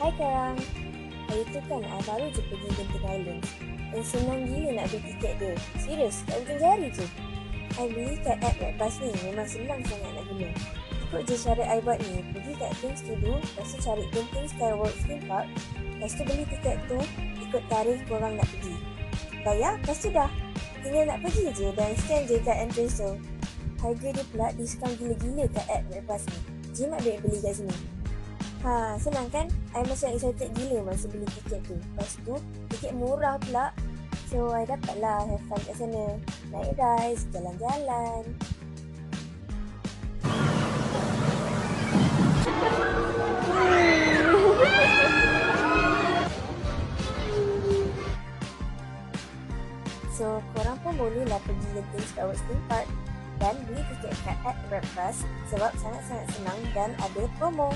Hai Karang. Hari tu kan I baru je pergi Genting Islands. Dan senang gila nak beli tiket dia. Serius, kat ujung jari je. I beli kat app Redbus ni. Memang senang sangat nak guna. Ikut je syarat I buat ni. Pergi kat to do. Lepas tu cari Genting Skyworld Theme Park. Lepas tu beli tiket tu. Ikut tarikh korang nak pergi. Bayar, lepas tu dah. Tinggal nak pergi je dan scan je kat entrance tu. Harga dia pula diskaun gila-gila kat app Redbus ni. Jim nak duit beli kat sini. Ha, senang kan? I macam excited gila masa beli tiket tu. Lepas tu, tiket murah pula. So, I dapatlah have fun kat sana. Naik rides, jalan-jalan. So, korang pun bolehlah pergi Genting Skyward Theme Park dan beli tiket kat app Breakfast sebab sangat-sangat senang dan ada promo.